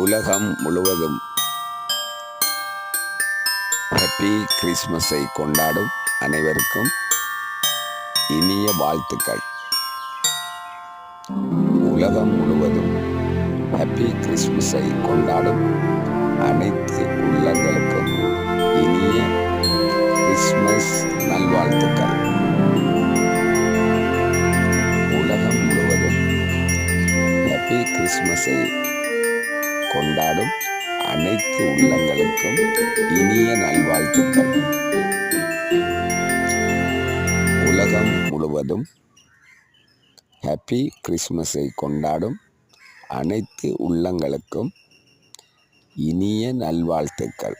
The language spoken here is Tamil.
உலகம் முழுவதும் ஹாப்பி கிறிஸ்மஸை கொண்டாடும் அனைவருக்கும் இனிய வாழ்த்துக்கள். உலகம் முழுவதும் ஹாப்பி கிறிஸ்மஸை கொண்டாடும் அனைத்து உள்ளங்களுக்கும் இனிய கிறிஸ்மஸ் நல்வாழ்த்துக்கள். உலகம் முழுவதும் ஹாப்பி கிறிஸ்மஸை கொண்டாடும் அனைத்து உள்ளங்களுக்கும் இனிய நல்வாழ்த்துக்கள். உலகம் முழுவதும் ஹாப்பி கிறிஸ்மஸை கொண்டாடும் அனைத்து உள்ளங்களுக்கும் இனிய நல்வாழ்த்துக்கள்.